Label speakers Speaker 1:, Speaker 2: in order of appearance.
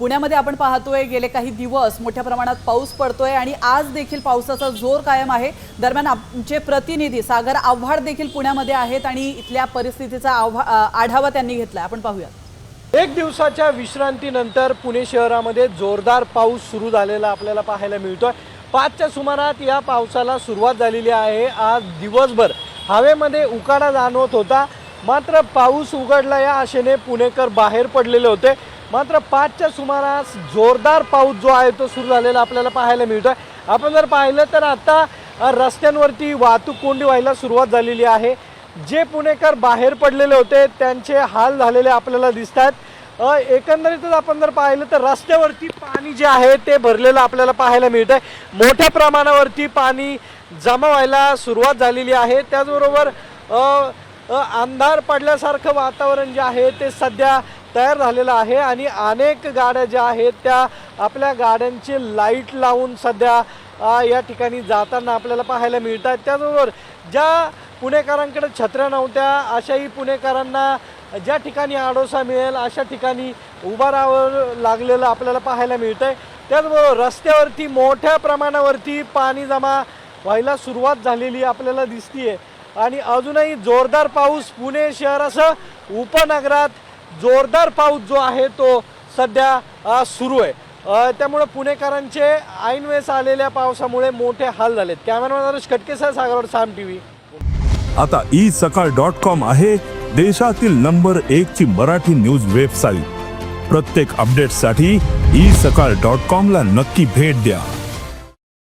Speaker 1: पुण्यामध्ये आपण पाहतोय गेले काही दिवस मोठ्या प्रमाणात पाऊस पडतोय आणि आज देखील पावसाचा जोर कायम आहे. दरम्यान आमचे प्रतिनिधी सागर आव्हाड देखील पुण्यामध्ये आहेत आणि इथल्या परिस्थितीचा आव्हा आढावा त्यांनी घेतलाय. आपण पाहूयात.
Speaker 2: एक दिवसाच्या विश्रांतीनंतर पुणे शहरामध्ये जोरदार पाऊस सुरू झालेला आपल्याला पाहायला मिळतोय. पाचच्या सुमारात या पावसाला सुरुवात झालेली आहे. आज दिवसभर हवेमध्ये उकाडा जाणवत होता. मात्र पाऊस उघडला या आशेने पुणेकर बाहेर पडलेले होते. मात्र पाचच्या सुमारास जोरदार पाऊस जो आहे तो सुरू झालेला आपल्याला पाहायला मिळतोय. आपण जर पाहिलं तर आता रस्त्यांवरती वाहतूक कोंडी व्हायला सुरुवात झालेली आहे. जे पुणेकर बाहेर पडलेले होते त्यांचे हाल झालेले आपल्याला दिसत आहेत एकंदरीतच आपण जर पाहिलं तर रस्त्यावरती पाणी जे आहे ते भरलेलं आपल्याला पाहायला मिळत आहे मोठ्या प्रमाणावरती पाणी जमा व्हायला सुरुवात झालेली आहे. त्याचबरोबर अंधार पडल्यासारखं वातावरण जे आहे ते सध्या तयार झालेलं आहे आणि अनेक गाड्या ज्या आहेत त्या आपल्या गाड्यांचे लाइट लावून सध्या या ठिकाणी जाताना आपल्याला पाहायला मिळतात. त्याचबरोबर ज्या पुणेकरांकडे छत्र्या नव्हत्या अशाही पुणेकरांना ज्या ठिकाणी आडोसा मिळेल अशा ठिकाणी उभा राहावं लागलेलं आपल्याला पाहायला मिळतं आहे त्याचबरोबर रस्त्यावरती मोठ्या प्रमाणावरती पाणी जमा व्हायला सुरुवात झालेली आपल्याला दिसतीये. आणि अजूनही जोरदार पाऊस पुणे शहरासह उपनगरात जोरदार पाऊस जो आहे तो सध्या सुरू आहे. त्यामुळे पुणेकरांचे ऐनवेळेस आलेल्या पावसामुळे मोठे हाल झालेत. कॅमेरामॅन नरेश खटकेसह सागरवर साम टी व्ही
Speaker 3: आता ई सकाळ डॉट कॉम आहे देशातील नंबर एक ची मराठी न्यूज वेबसाईट. प्रत्येक अपडेटसाठी ई सकाळ डॉट कॉम ला नक्की भेट द्या.